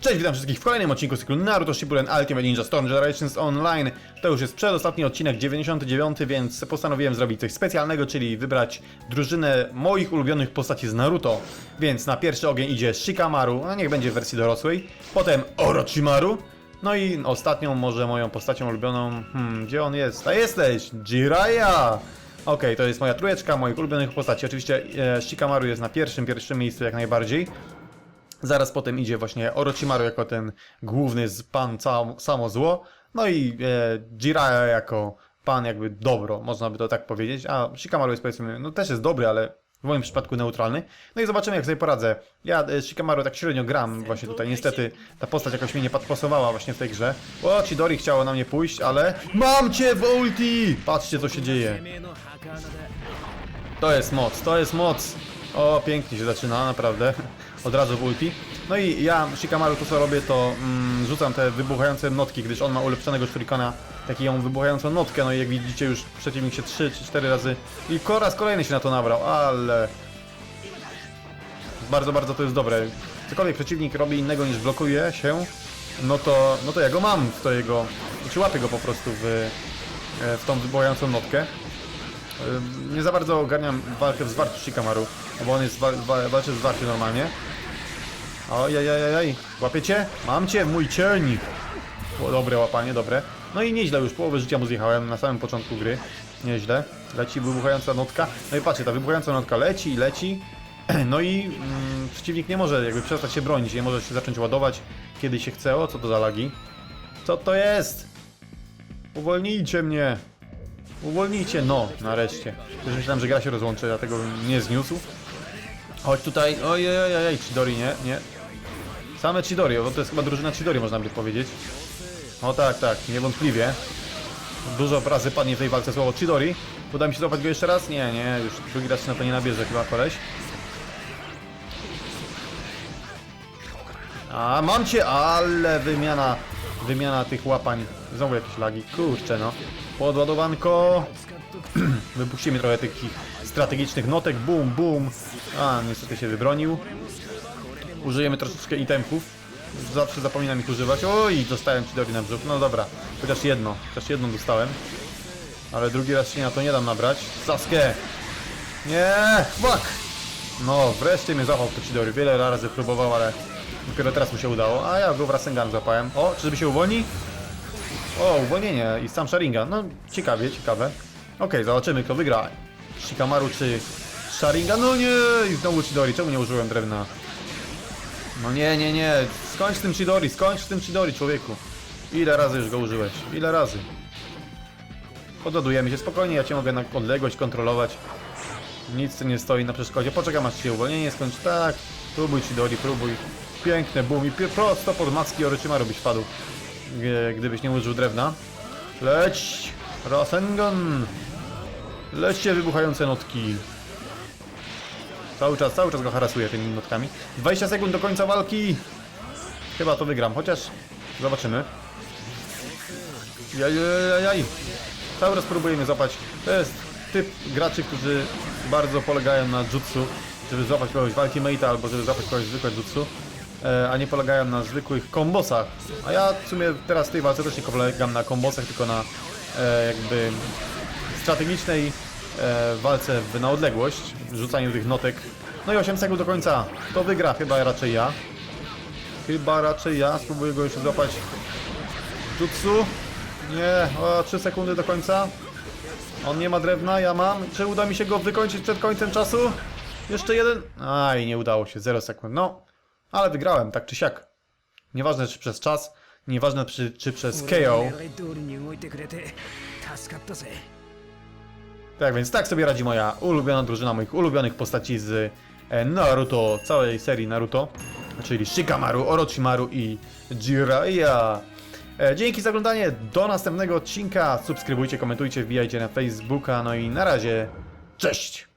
Cześć, witam wszystkich w kolejnym odcinku z cyklu Naruto Shippuden Ultimate Ninja Storm Generations Online. To już jest przedostatni odcinek, 99, więc postanowiłem zrobić coś specjalnego, czyli wybrać drużynę moich ulubionych postaci z Naruto. Więc na pierwszy ogień idzie Shikamaru, a niech będzie w wersji dorosłej, potem Orochimaru, no i ostatnią może moją postacią ulubioną, hmm, gdzie on jest? A jesteś! Jiraiya! Okej, to jest moja trójeczka moich ulubionych postaci. Oczywiście e, Shikamaru jest na pierwszym, pierwszym miejscu jak najbardziej. Zaraz potem idzie właśnie Orochimaru jako ten główny pan samo zło. No i e, Jiraiya jako pan jakby dobro, można by to tak powiedzieć. A Shikamaru jest powiedzmy, no też jest dobry, ale w moim przypadku neutralny. No i zobaczymy jak sobie poradzę. Ja e, Shikamaru tak średnio gram właśnie tutaj. Niestety ta postać jakoś mnie nie pasowała właśnie w tej grze. O, Chidori chciało na mnie pójść, ale... Mam cię w ulti! Patrzcie co się dzieje. To jest moc, to jest moc. O, pięknie się zaczyna, naprawdę. Od razu w ulti. No i ja, Shikamaru, to co robię, to mm, rzucam te wybuchające notki, gdyż on ma ulepszonego shurikana, taką wybuchającą notkę, no i jak widzicie już przeciwnik się 3 czy 4 razy i ko- raz kolejny się na to nabrał, ale... Bardzo, bardzo to jest dobre. Cokolwiek przeciwnik robi innego niż blokuje się, no to, no to ja go mam w to jego... Czy łapię go po prostu w, e, w tą wybuchającą notkę. Nie za bardzo ogarniam walkę w zwarciu Shikamaru, bo on jest wa wa walczy w zwarciu normalnie. Ojajajajaj, łapiecie? Mam cię, mój cień! Dobre łapanie, dobre. No i nieźle już, połowę życia mu zjechałem na samym początku gry. Nieźle. Leci wybuchająca notka. No i patrzcie, ta wybuchająca notka leci i leci. No i mm, przeciwnik nie może jakby przestać się bronić, nie może się zacząć ładować kiedy się chce. O, co to za lagi? Co to jest? Uwolnijcie mnie! Uwolnijcie, no, nareszcie. Już myślałem, że gra się rozłączy, dlatego nie zniósł. Chodź tutaj, ojej, ojej, Chidori, nie, nie. Same Chidori, bo to jest chyba drużyna Chidori, można by powiedzieć. O tak, tak, niewątpliwie. Dużo razy padnie w tej walce słowo Chidori. Uda mi się złapać go jeszcze raz? Nie, nie, już drugi raz się na to nie nabierze chyba koleś. A, mam cię, ale wymiana, wymiana tych łapań. Znowu jakieś lagi, kurczę no. Podładowanko. Wypuścimy trochę tych strategicznych notek, boom, boom. A, niestety się wybronił. Użyjemy troszeczkę itemków. Zawsze zapominam ich używać. Oj, dostałem ci dobi na brzuch. No dobra, chociaż jedno, chociaż jedną dostałem. Ale drugi raz się na to nie dam nabrać. Sasuke! Nie, fuck! No, wreszcie mnie złapał to Chidori. Wiele razy próbował, ale dopiero teraz mu się udało. A ja go w Rasengan złapałem. O, czyżby się uwolni? O, uwolnienie i sam Sharingan. No, ciekawie, ciekawe. Okej, zobaczymy kto wygra. Shikamaru czy Sharingan? No nie! I znowu Chidori. Czemu nie użyłem drewna? No nie, nie, nie. Skończ z tym Chidori, skończ z tym Chidori, człowieku. Ile razy już go użyłeś? Ile razy? Podładujemy się spokojnie, ja cię mogę na odległość kontrolować. Nic nie stoi na przeszkodzie. Poczekam aż się uwolnienie skończy. Tak, próbuj Chidori, próbuj. Piękne boom i prosto pod macki Orochimaru byś padł. Gdybyś nie użył drewna. Leć! Rasengan! Lećcie wybuchające notki. Cały czas, cały czas go harasuję tymi notkami. 20 sekund do końca walki! Chyba to wygram, chociaż zobaczymy. Jajajajaj. Cały raz próbuję mnie złapać. To jest typ graczy, którzy bardzo polegają na jutsu, żeby złapać kogoś w ultimate'a albo żeby złapać kogoś zwykłe jutsu, a nie polegają na zwykłych kombosach. A ja w sumie teraz w tej walce też nie polegam na kombosach, tylko na e, jakby strategicznej e, walce na odległość, rzucaniu tych notek. No i 8 sekund do końca. To wygra chyba raczej ja. Chyba raczej ja. Spróbuję go jeszcze złapać. Jutsu. Nie, o 3 sekundy do końca. On nie ma drewna, ja mam. Czy uda mi się go wykończyć przed końcem czasu? Jeszcze jeden. Aj, nie udało się, 0 sekund. No, ale wygrałem, tak czy siak. Nieważne czy przez czas, nieważne czy, czy przez KO. Tak więc tak sobie radzi moja ulubiona drużyna moich ulubionych postaci z e, Naruto, całej serii Naruto, czyli Shikamaru, Orochimaru i Jiraiya. E, dzięki za oglądanie, do następnego odcinka, subskrybujcie, komentujcie, wbijajcie na Facebooka, no i na razie, cześć!